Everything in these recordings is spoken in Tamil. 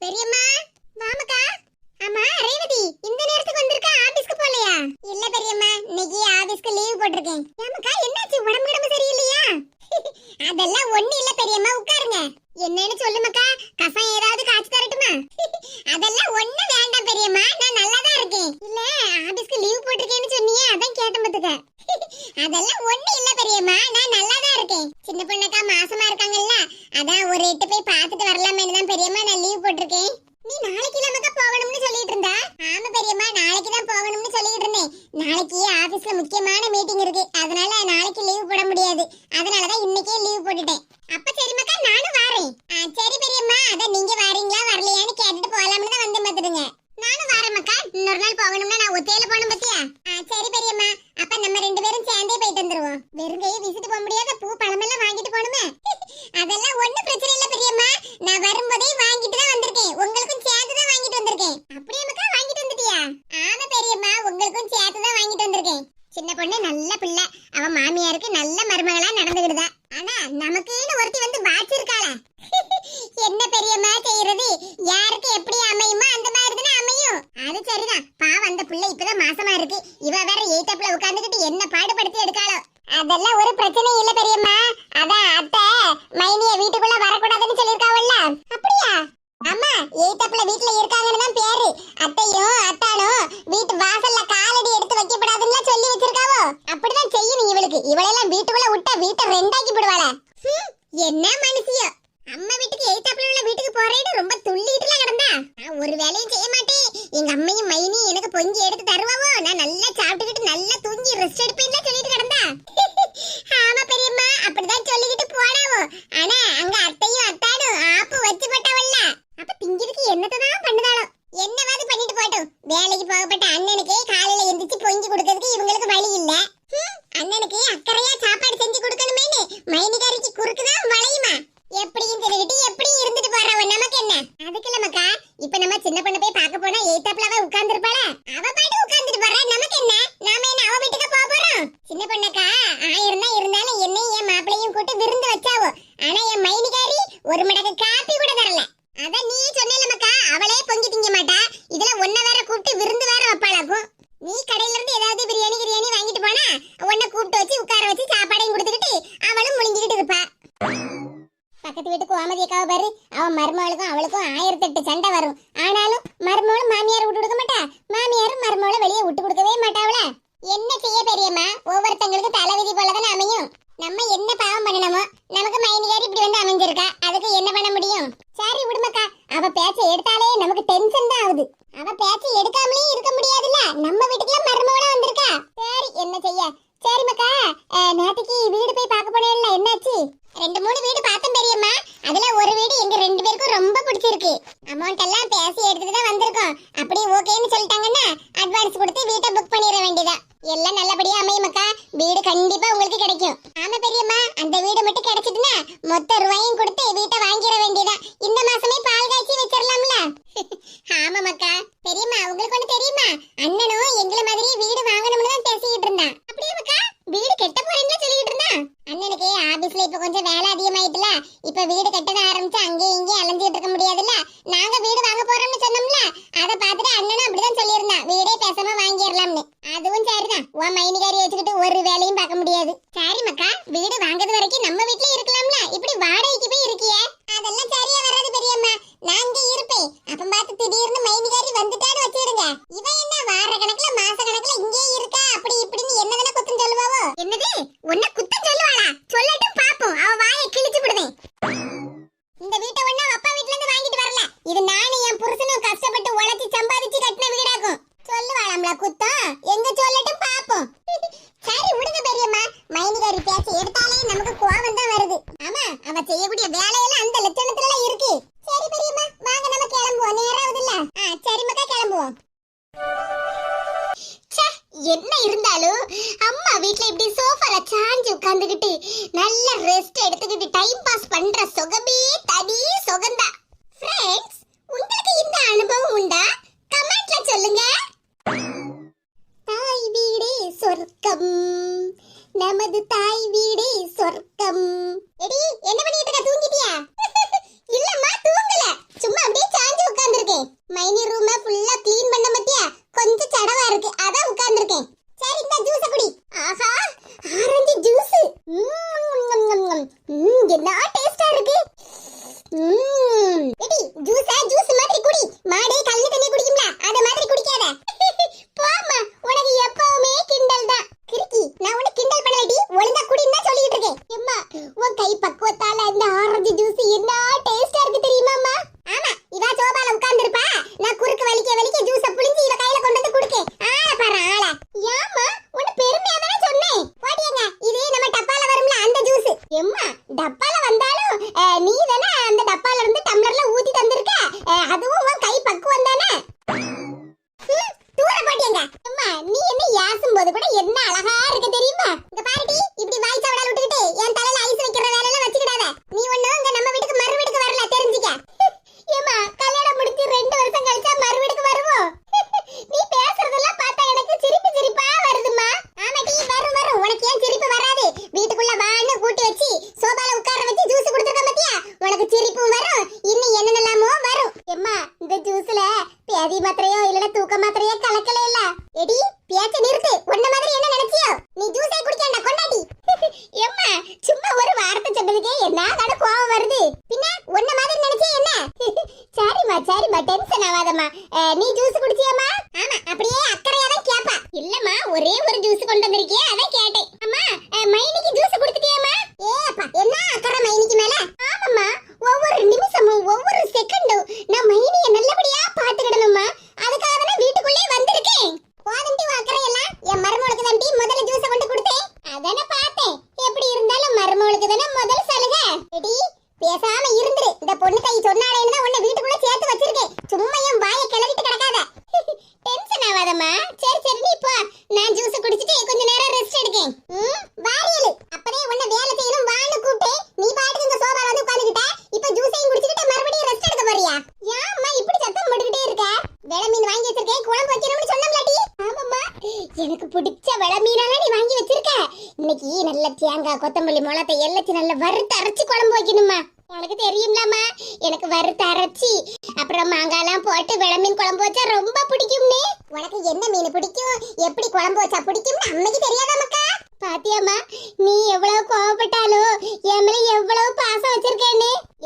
terima. வெறுங்க இருக்காவ பாரு. அவன் மருமகளுக்கும் அவளுக்கும் ஆயிரத்தி எட்டு சண்டை வரும். ஆனாலும் மருமகளும் மாமியார் விட்டு கொடுக்க மாட்டா. மாமியாரும் மருமகளும் வெளியே விட்டு கொடுக்கவே மாட்டா மாட்டாவல என்ன செய்ய பெரியம்மா? ஒவ்வொருத்தங்களுக்கு தலைவிதி போலதானே அமையும். நம்ம என்ன பாவம் பண்ணணுமோ மொத்த ரூபாயும் கொடுத்து வீட்டை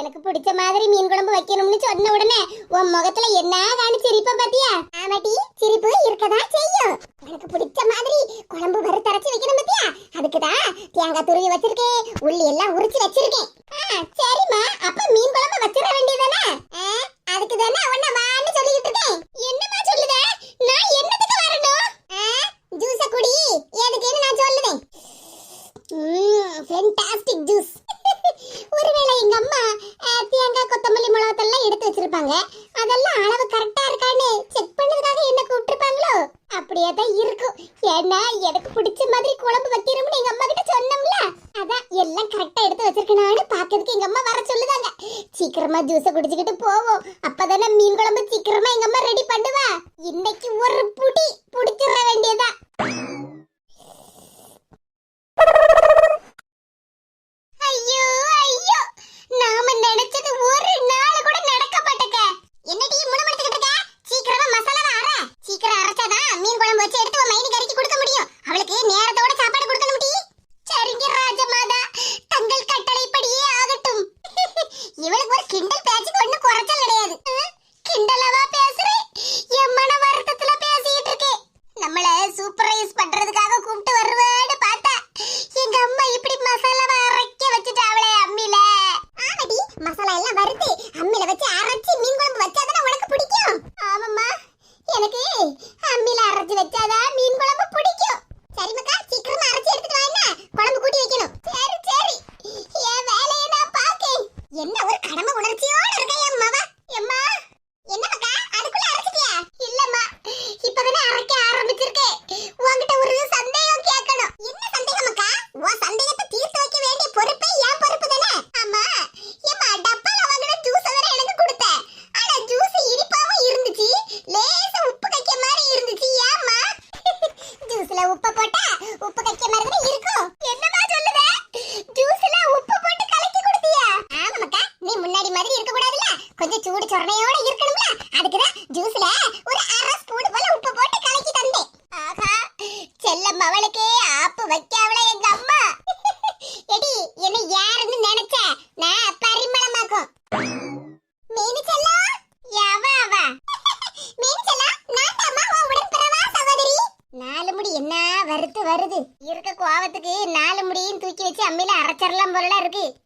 எனக்கு பிடிச்ச மாதிரி மீன் குழம்பு வைக்கணும்னு சொன்ன உடனே உன் முகத்துல என்ன காணி சிரிப்ப பாத்தியா? ஆமாட்டி சிரிப்பு இருக்கதான் செய்யும். எனக்கு பிடிச்ச மாதிரி குழம்பு வறு தரைச்சு வைக்கணும் பாத்தியா? அதுக்குதான் தேங்காய் துருவி வச்சிருக்கேன் உள்ளி எல்லாம் உரிச்சு வச்சிருக்கேன். சரிம்மா. அப்ப மீன் குழம்பு வச்சிட வேண்டியதானே அதுக்கு தானே உன்ன வான்னு சொல்லிட்டு இருக்கேன். என்னமா சொல்லுத? நான் என்னத்துக்கு வரணும்? ஜூஸ குடி. எதுக்குன்னு நான் சொல்லுதேன். ஃபென்டாஸ்டிக் ஜூஸ் ஒருவேளை எங்க அம்மா தேங்காய் கொத்தமல்லி மிளகாத்தெல்லாம் எடுத்து வச்சிருப்பாங்க. அதெல்லாம் அளவு கரெக்டா இருக்கான்னு செக் பண்ணதுக்காக என்ன கூப்பிட்டுருப்பாங்களோ? அப்படியே தான் இருக்கும். ஏன்னா எனக்கு பிடிச்ச மாதிரி குழம்பு வைக்கிறோம்னு எங்க அம்மா கிட்ட சொன்னோம்ல? அதான் எல்லாம் கரெக்டா எடுத்து வச்சிருக்கனான்னு பாக்கிறதுக்கு எங்க அம்மா வர சொல்லுதாங்க. சீக்கிரமா ஜூஸ் குடிச்சுக்கிட்டு போவோம். அப்பதானே மீன் குழம்பு சீக்கிரமா எங்க அம்மா ரெடி பண்ணுவா. இன்னைக்கு வருது. இருக்க கோவத்துக்கு நாலு முடியும் தூக்கி வச்சு அம்மையில அரைச்சிடலாம் போலலாம் இருக்கு.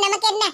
நமக்கு என்ன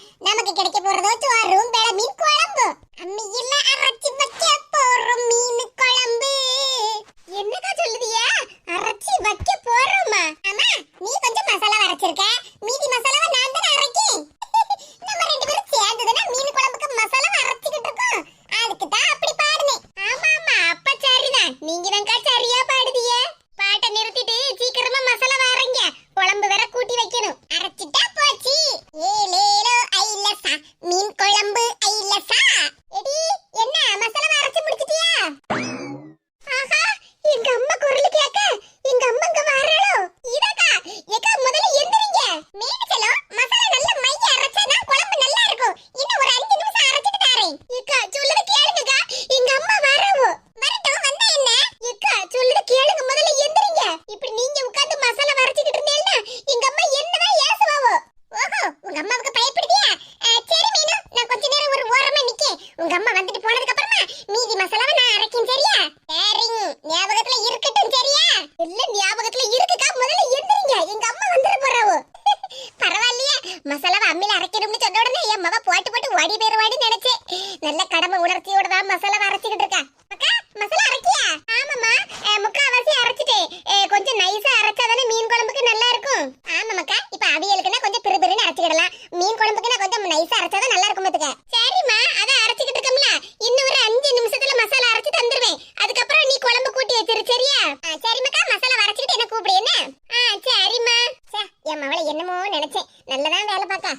என் மகளை என்னமோ நினைச்சேன். நல்லதான் வேலை பார்க்கா.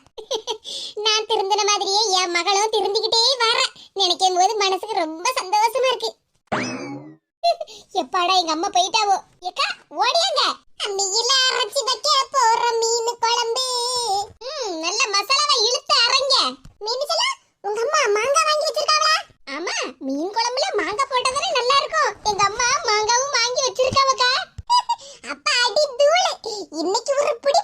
நான் திருந்தின மாதிரியே என் மகளும் திருந்திக்கிட்டே வரேன் நினைக்கும் போது மனசுக்கு ரொம்ப சந்தோஷமா இருக்கு. எப்பாடா எங்க அம்மா போயிட்டாவோ? ஏக்கா ஓடியாங்க. அம்மியில அரைச்சி வைக்க போற மீன் குழம்பு. ம் நல்ல மசாலாவை இழுத்து அரைங்க. மீன் மீனுச்சலா உங்க அம்மா மாங்காய் வாங்கி வச்சிருக்காங்களா ஆமா மீன் குழம்புல மாங்காய் போட்டதானே நல்லா இருக்கும். எங்க அம்மா மாங்காவும் வாங்கி வச்சிருக்காவக்கா. அப்ப அடி தூளு. இன்னைக்கு ஒரு பிடி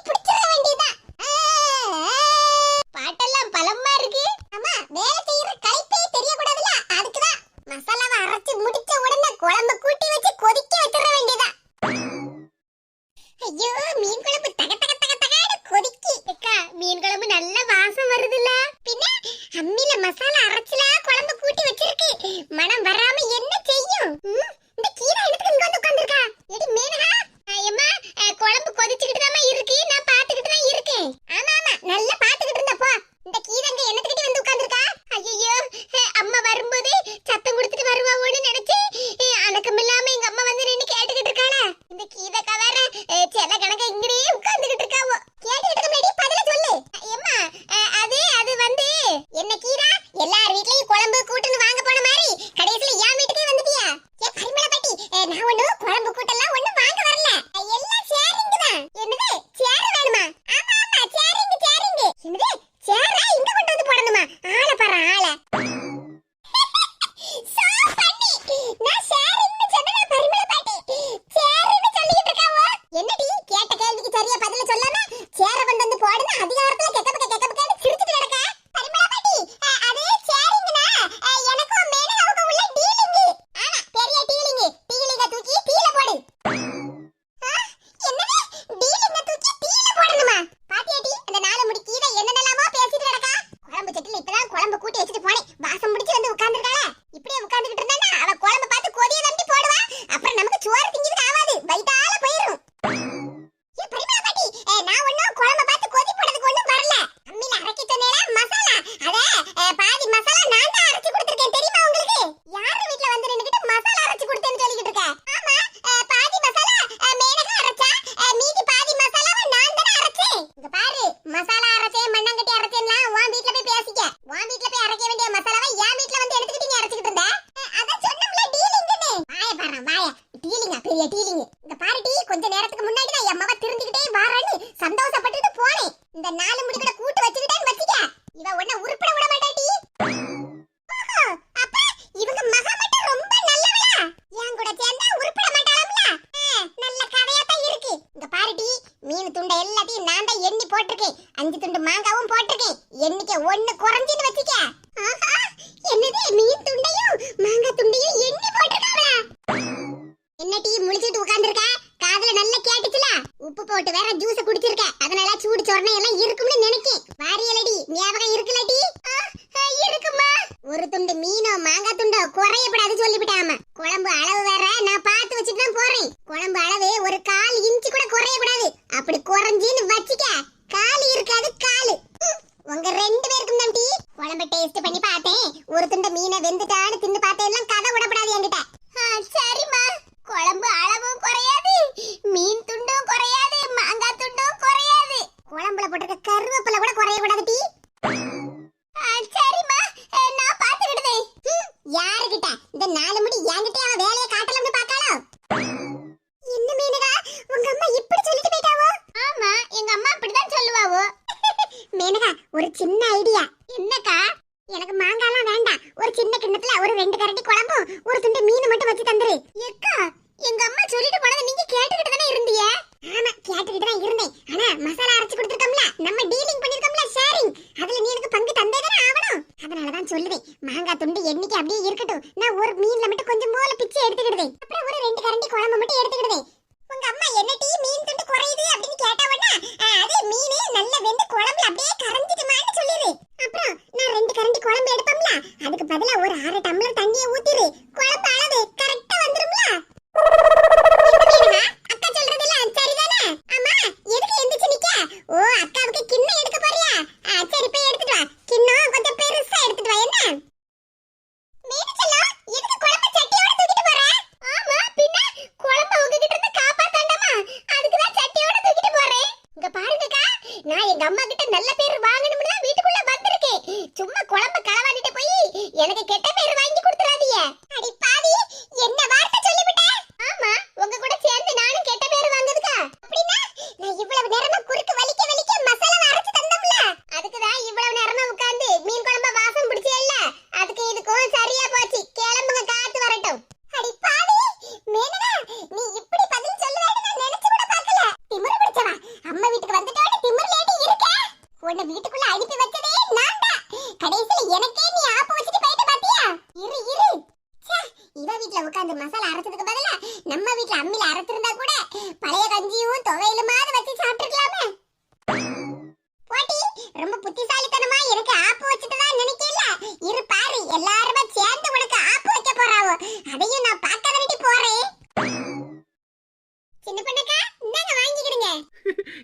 குழம்பு அளவு ஒரு கால் இன்ச்சு கூட குறைய கூடாது அப்படி குறைஞ்சின்னு வச்சுக்க.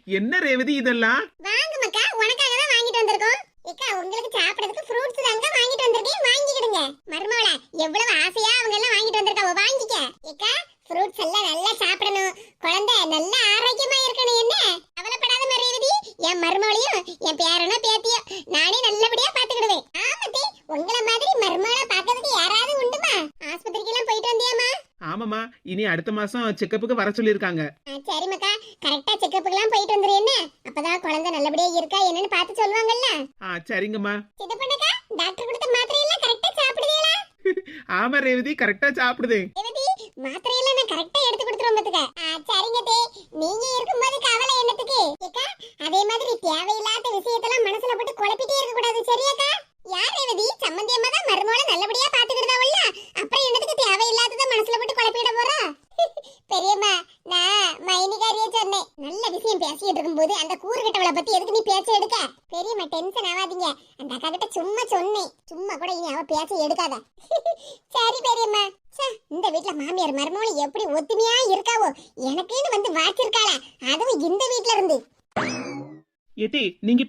என்ன ரேவதி இதெல்லாம்? வாங்க மக்கா உனக்காக தான் வாங்கிட்டு வந்திருக்கோம். அக்கா உங்களுக்கு சாப்பிடுறதுக்கு ஃப்ரூட்ஸ் தாங்க வாங்கிட்டு வந்திருக்கேன். வாங்கிக்கிடுங்க. மருமவள எவ்வளவு ஆசையா அவங்க எல்லாம் வாங்கிட்டு வந்திருக்காவ வாங்கிக்க. அக்கா ஃப்ரூட்ஸ் எல்லாம் நல்லா சாப்பிடணும். குழந்தை நல்ல ஆரோக்கியமா இருக்கணும் என்ன? அவலப்படாத மரியாதை என் மருமவளையும் என் பேரனோ பேத்தியோ நானே நல்லபடியா பாத்துக்கிடுவேன். ஆமத்தி உங்களை மாதிரி மருமவளை பாக்குறதுக்கு யாராவது உண்டுமா? ஆஸ்பத்திரிக்கு எல்லாம் போயிட்டு வந்தியாமா ஆமாமா இனி அடுத்த மாசம் செக்கப்புக்கு வர சொல்லியிருக்காங்க. சரிங்கம்மா. டாக்டர் கொடுத்த மாத்திரை எல்லாம் கரெக்டா சாப்பிடுவீங்களா ஆமா ரேவதி கரெக்டா சாப்பிடுது. ரேவதி மாத்திரை நான் கரெக்டா எடுத்து கொடுத்துறோம் பாத்துக்க சரிங்க தே. நீங்க இருக்கும்போது கவலை என்னத்துக்கு? ஏக்கா அதே மாதிரி தேவையில்லாத விஷயத்தெல்லாம் மனசுல போட்டு குழப்பிட்டே இருக்க கூடாது சரியாக்கா? யார் ரேவதி? சம்பந்தியமா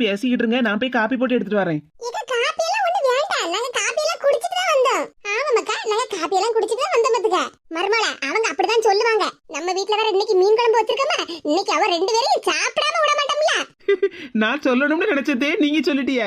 பேசிக்கிட்டு இருங்க. நான் போய் காப்பி போட்டு எடுத்துட்டு வரேன். இது காப்பி எல்லாம் ஒண்ணு வேண்டாம். நாங்க காப்பி எல்லாம் தான் வந்தோம். ஆமாக்கா நாங்க காப்பி எல்லாம் குடிச்சிட்டு தான் வந்தோம் பாத்துக்க. அப்படிதான் சொல்லுவாங்க. நம்ம வீட்ல வேற இன்னைக்கு மீன் குழம்பு வச்சிருக்கோமா? இன்னைக்கு அவ ரெண்டு பேரையும் சாப்பிடாம விட மாட்டோம்ல. நான் சொல்லணும்னு நினைச்சதே நீங்க சொல்லிட்டீங்க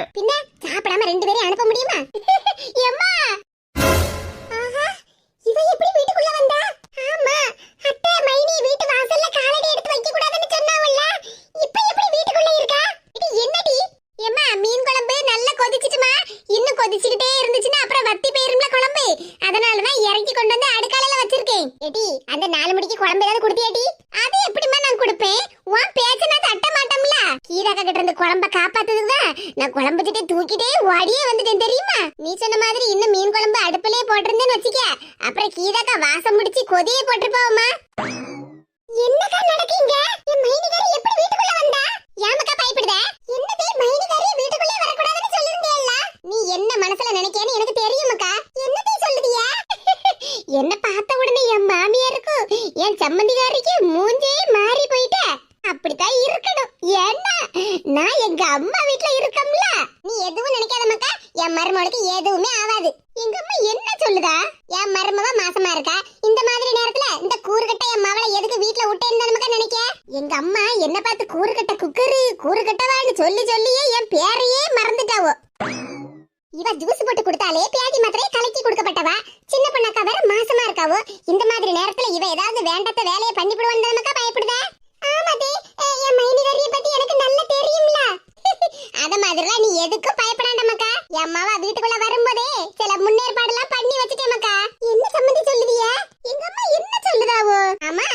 எங்க அம்மா வீட்டுல இருக்கம்ல? நீ எதுவும் நினைக்காத மக்கா. என் மருமகளுக்கு எதுவுமே ஆகாது. எங்க அம்மா என்ன சொல்லுதா? என் மருமவ மாசமா இருக்கா? இந்த மாதிரி நேரத்துல இந்த கூறுகட்டை என் மவளை எதுக்கு வீட்ல விட்டேன்னு நமக்கு நினைக்க? எங்க அம்மா என்ன பார்த்து கூறுகட்ட குக்கரு கூறுகட்டவான்னு சொல்லி சொல்லியே என் பேரையே மறந்துட்டாவோ. இவ ஜூஸ் போட்டு கொடுத்தாலே பியாதி மாத்திரையை கலக்கி கொடுக்கப்பட்டவா? சின்ன பொண்ணாக்கா வேற மாசமா இருக்காவோ? இந்த மாதிரி நேரத்துல இவ ஏதாவது வேண்டாத வேலையை பண்ணிவிடுவான்னு நமக்கா பயப்படுதா? அத மாதிரிலாம் நீ எதுக்கும் பயப்படாண்டமாக்கா என் அம்மாவா வீட்டுக்குள்ள வரும்போதே சில முன்னேற்பாடெல்லாம் பண்ணி வச்சுட்டேமாக்கா. என்ன சம்மந்தி சொல்லுதிய? எங்க அம்மா என்ன சொல்லுதாவோ? ஆமா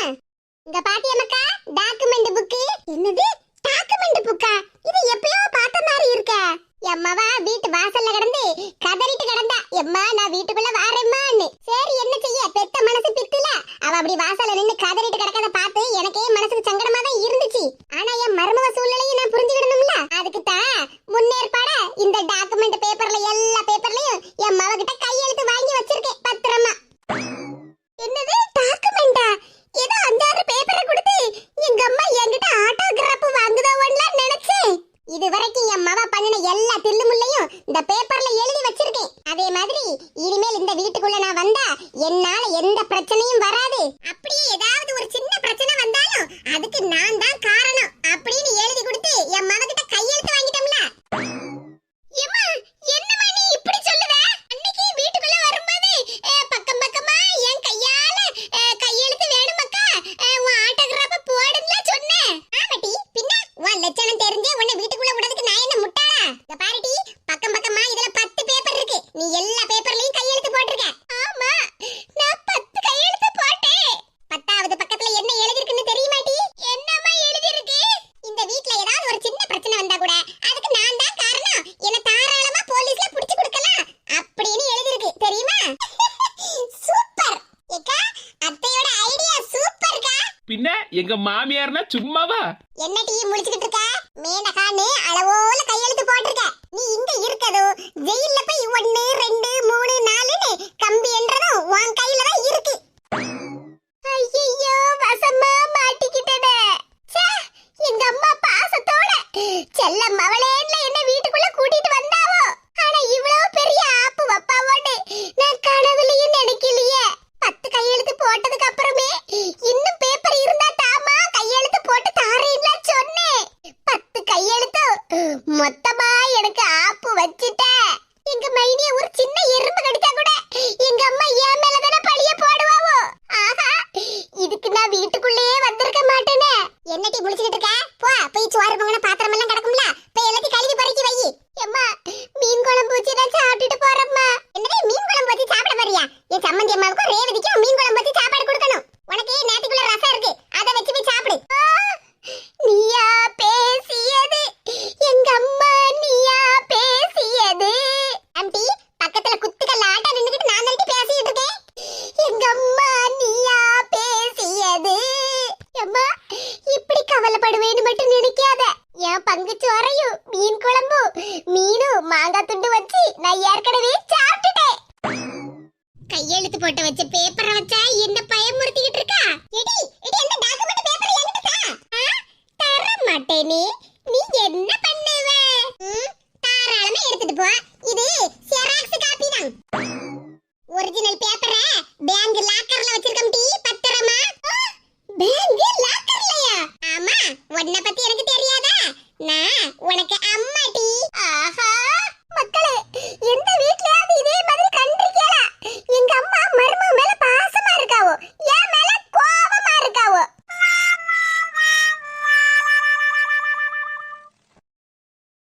இங்க பாத்தியமாக்கா டாக்குமெண்ட் புக்கு என்னது? டாக்குமெண்ட் புக்கா இது எப்பயோ பார்த்த மாதிரி இருக்க. எம்மாவா வீட்டு வாசல்ல கிடந்து கதறிட்டு கிடந்தா எம்மா நான் வீட்டுக்குள்ள வாரேம்மா. எங்க மாமியார்னா சும்மாவா? என்ன டீ முடிச்சுக்கிட்டு இருக்க? ഇഷ്ടപ്പെടുവേനും പറ്റുന്ന